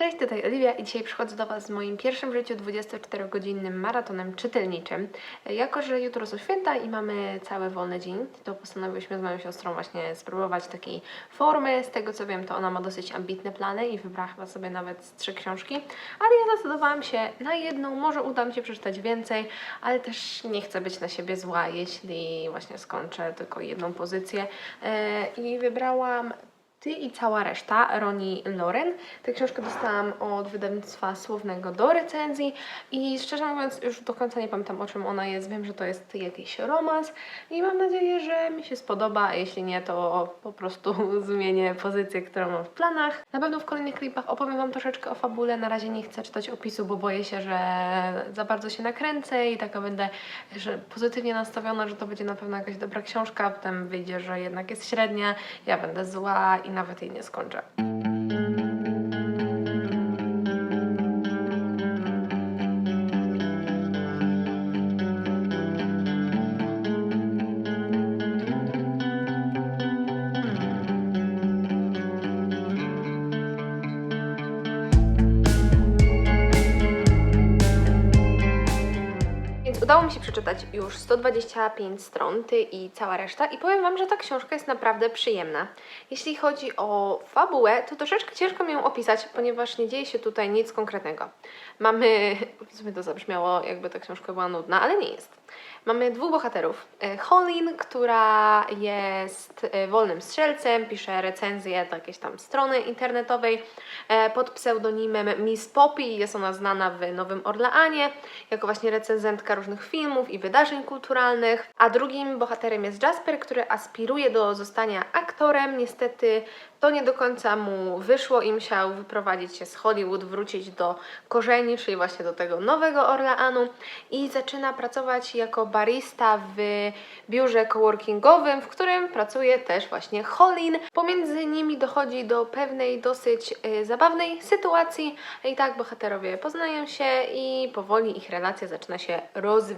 Cześć, tutaj Oliwia i dzisiaj przychodzę do Was z moim pierwszym w życiu 24-godzinnym maratonem czytelniczym. Jako, że jutro są święta i mamy cały wolny dzień, to postanowiłyśmy z moją siostrą właśnie spróbować takiej formy. Z tego co wiem, to ona ma dosyć ambitne plany i wybrała chyba sobie nawet trzy książki, ale ja zdecydowałam się na jedną, może uda mi się przeczytać więcej, ale też nie chcę być na siebie zła, jeśli właśnie skończę tylko jedną pozycję. E, I wybrałam ty i cała reszta, Roni Loren. Tę książkę dostałam od wydawnictwa Słownego do recenzji i szczerze mówiąc już do końca nie pamiętam o czym ona jest. Wiem, że to jest jakiś romans i mam nadzieję, że mi się spodoba, a jeśli nie, to po prostu zmienię pozycję, którą mam w planach. Na pewno w kolejnych klipach opowiem Wam troszeczkę o fabule. Na razie nie chcę czytać opisu, bo boję się, że za bardzo się nakręcę i taka będę że pozytywnie nastawiona, że to będzie na pewno jakaś dobra książka, potem wyjdzie, że jednak jest średnia, ja będę zła i nawet jej nie skończę. Udało mi się przeczytać już 125 stron, ty i cała reszta i powiem Wam, że ta książka jest naprawdę przyjemna. Jeśli chodzi o fabułę, to troszeczkę ciężko mi ją opisać, ponieważ nie dzieje się tutaj nic konkretnego. Mamy, w sumie to zabrzmiało jakby ta książka była nudna, ale nie jest. Mamy dwóch bohaterów. E, Holin, która jest e, wolnym strzelcem, pisze recenzje do jakiejś tam strony internetowej e, pod pseudonimem Miss Poppy. Jest ona znana w Nowym Orleanie jako właśnie recenzentka różnych filmów i wydarzeń kulturalnych. A drugim bohaterem jest Jasper, który aspiruje do zostania aktorem. Niestety to nie do końca mu wyszło i musiał wyprowadzić się z Hollywood, wrócić do korzeni, czyli właśnie do tego Nowego Orleanu i zaczyna pracować jako barista w biurze coworkingowym, w którym pracuje też właśnie Holin. Pomiędzy nimi dochodzi do pewnej dosyć y, zabawnej sytuacji i tak bohaterowie poznają się i powoli ich relacja zaczyna się rozwijać.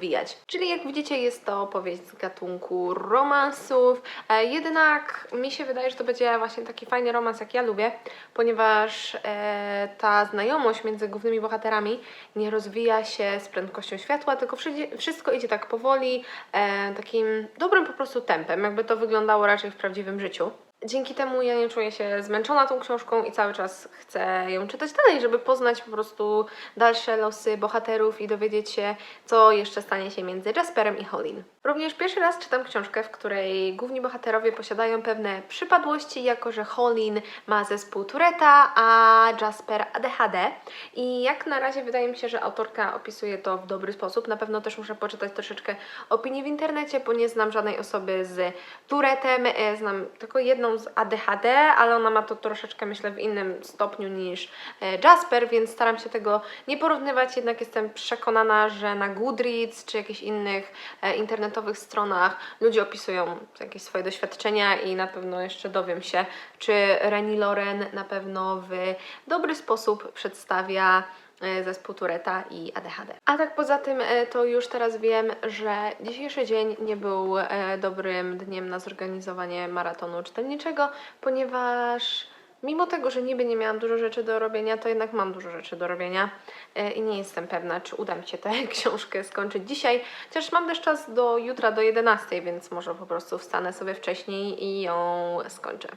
Czyli jak widzicie jest to opowieść z gatunku romansów, e, jednak mi się wydaje, że to będzie właśnie taki fajny romans jak ja lubię, ponieważ e, ta znajomość między głównymi bohaterami nie rozwija się z prędkością światła, tylko wszędzie- wszystko idzie tak powoli, e, takim dobrym po prostu tempem, jakby to wyglądało raczej w prawdziwym życiu. Dzięki temu ja nie czuję się zmęczona tą książką i cały czas chcę ją czytać dalej, żeby poznać po prostu dalsze losy bohaterów i dowiedzieć się, co jeszcze stanie się między Jasperem i Holin. Również pierwszy raz czytam książkę, w której główni bohaterowie posiadają pewne przypadłości, jako że Holin ma zespół Tureta, a Jasper ADHD. I jak na razie wydaje mi się, że autorka opisuje to w dobry sposób. Na pewno też muszę poczytać troszeczkę opinii w internecie, bo nie znam żadnej osoby z Turetem. E, Znam tylko jedną z ADHD, ale ona ma to troszeczkę, myślę, w innym stopniu niż e, Jasper, więc staram się tego nie porównywać. Jednak jestem przekonana, że na Goodreads czy jakichś innych e, internetowych stronach ludzie opisują jakieś swoje doświadczenia i na pewno jeszcze dowiem się, czy Reni Loren na pewno w dobry sposób przedstawia zespół Tureta i ADHD. A tak poza tym e, to już teraz wiem, że dzisiejszy dzień nie był e, dobrym dniem na zorganizowanie maratonu czytelniczego, ponieważ mimo tego, że niby nie miałam dużo rzeczy do robienia, to jednak mam dużo rzeczy do robienia e, i nie jestem pewna, czy uda mi się tę książkę skończyć dzisiaj. Chociaż mam też czas do jutra do 11, więc może po prostu wstanę sobie wcześniej i ją skończę.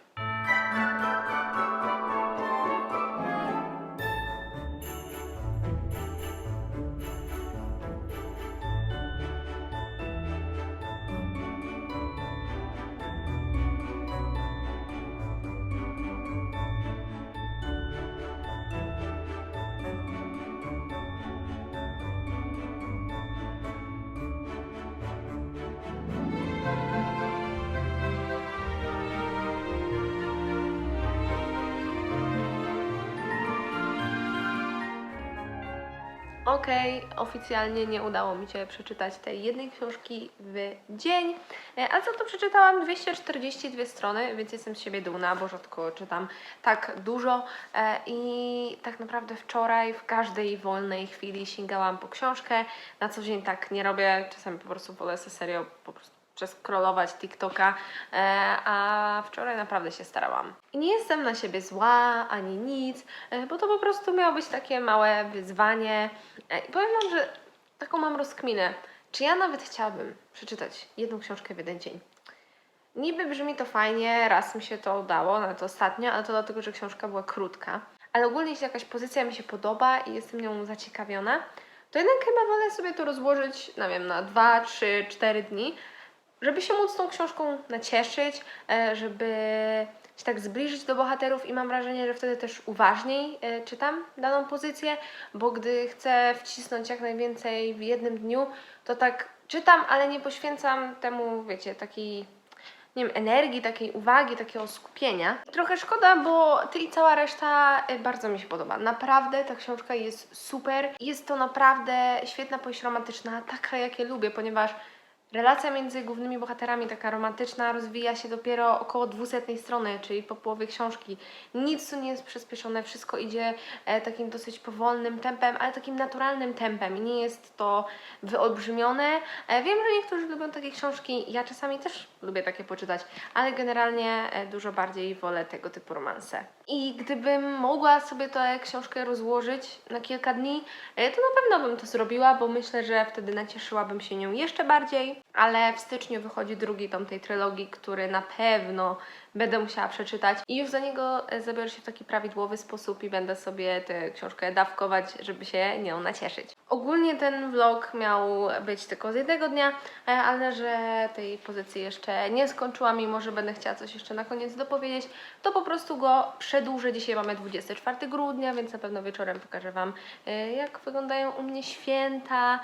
Okej, oficjalnie nie udało mi się przeczytać tej jednej książki w dzień, e, a za to przeczytałam? 242 strony, więc jestem z siebie dumna, bo rzadko czytam tak dużo. E, i tak naprawdę wczoraj w każdej wolnej chwili sięgałam po książkę. Na co dzień tak nie robię, czasami po prostu wolę serio po prostu przeskrolować TikToka, e, a wczoraj naprawdę się starałam. I nie jestem na siebie zła ani nic, e, bo to po prostu miało być takie małe wyzwanie. E, I powiem Wam, że taką mam rozkminę. Czy ja nawet chciałabym przeczytać jedną książkę w jeden dzień? Niby brzmi to fajnie, raz mi się to udało, nawet ostatnio, ale to dlatego, że książka była krótka. Ale ogólnie, jeśli jakaś pozycja mi się podoba i jestem nią zaciekawiona, to jednak chyba wolę sobie to rozłożyć, nie wiem, na 2, 3, 4 dni, żeby się móc tą książką nacieszyć, e, żeby się tak zbliżyć do bohaterów i mam wrażenie, że wtedy też uważniej e, czytam daną pozycję, bo gdy chcę wcisnąć jak najwięcej w jednym dniu, to tak czytam, ale nie poświęcam temu, wiecie, takiej nie wiem, energii, takiej uwagi, takiego skupienia. Trochę szkoda, bo ty i cała reszta y, bardzo mi się podoba. Naprawdę ta książka jest super. Jest to naprawdę świetna powieść romantyczna, taka jakie lubię, ponieważ relacja między głównymi bohaterami, taka romantyczna, rozwija się dopiero około 200 strony, czyli po połowie książki. Nic tu nie jest przyspieszone, wszystko idzie e, takim dosyć powolnym tempem, ale takim naturalnym tempem nie jest to wyolbrzymione. E, wiem, że niektórzy lubią takie książki, ja czasami też lubię takie poczytać, ale generalnie e, dużo bardziej wolę tego typu romanse. I gdybym mogła sobie tę książkę rozłożyć na kilka dni, e, to na pewno bym to zrobiła, bo myślę, że wtedy nacieszyłabym się nią jeszcze bardziej. Ale w styczniu wychodzi drugi tom tej trylogii, który na pewno będę musiała przeczytać i już za niego e, zabiorę się w taki prawidłowy sposób i będę sobie tę książkę dawkować, żeby się nią nacieszyć. Ogólnie ten vlog miał być tylko z jednego dnia, e, ale że tej pozycji jeszcze nie skończyłam, mimo że będę chciała coś jeszcze na koniec dopowiedzieć, to po prostu go przedłużę. Dzisiaj mamy 24 grudnia, więc na pewno wieczorem pokażę Wam, e, jak wyglądają u mnie święta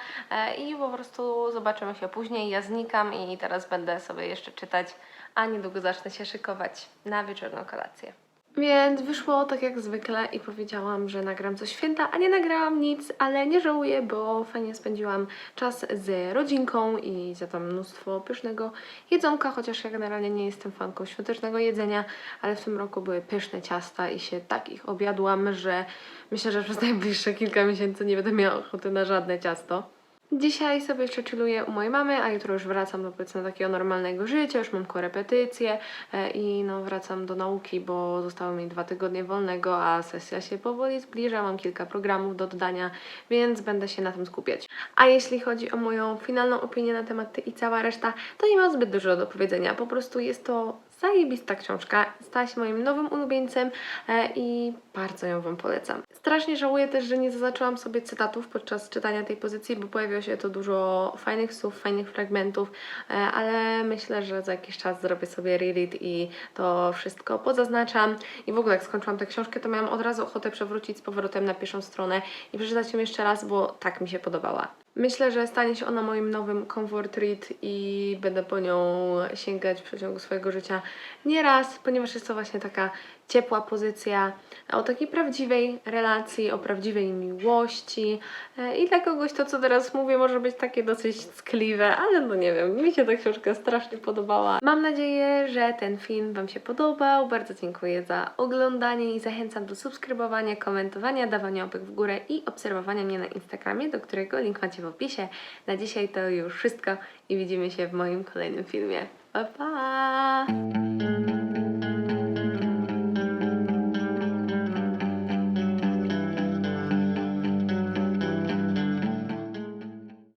i po prostu zobaczymy się później. Ja znikam i teraz będę sobie jeszcze czytać, a niedługo zacznę się szykować na wieczorną kolację. Więc wyszło tak jak zwykle i powiedziałam, że nagram coś święta, a nie nagrałam nic, ale nie żałuję, bo fajnie spędziłam czas z rodzinką i zjadłam mnóstwo pysznego jedzonka, chociaż ja generalnie nie jestem fanką świątecznego jedzenia, ale w tym roku były pyszne ciasta i się tak ich objadłam, że myślę, że przez najbliższe kilka miesięcy nie będę miała ochoty na żadne ciasto. Dzisiaj sobie jeszcze chilluję u mojej mamy, a jutro już wracam do powiedzmy takiego normalnego życia, już mam korepetycje e, i no wracam do nauki, bo zostały mi dwa tygodnie wolnego, a sesja się powoli zbliża, mam kilka programów do oddania, więc będę się na tym skupiać. A jeśli chodzi o moją finalną opinię na temat i cała reszta, to nie mam zbyt dużo do powiedzenia, po prostu jest to zajebista książka, stała się moim nowym ulubieńcem e, i bardzo ją Wam polecam. Strasznie żałuję też, że nie zaznaczyłam sobie cytatów podczas czytania tej pozycji, bo pojawiło się tu dużo fajnych słów, fajnych fragmentów, e, ale myślę, że za jakiś czas zrobię sobie reread i to wszystko pozaznaczam. I w ogóle jak skończyłam tę książkę, to miałam od razu ochotę przewrócić z powrotem na pierwszą stronę i przeczytać ją jeszcze raz, bo tak mi się podobała. Myślę, że stanie się ona moim nowym comfort read i będę po nią sięgać w przeciągu swojego życia nieraz, ponieważ jest to właśnie taka ciepła pozycja o takiej prawdziwej relacji, o prawdziwej miłości. E, I dla kogoś to, co teraz mówię, może być takie dosyć skliwe, ale no nie wiem, mi się ta książka strasznie podobała. Mam nadzieję, że ten film Wam się podobał. Bardzo dziękuję za oglądanie i zachęcam do subskrybowania, komentowania, dawania łapek w górę i obserwowania mnie na Instagramie, do którego link macie w opisie. Na dzisiaj to już wszystko i widzimy się w moim kolejnym filmie. Pa, pa!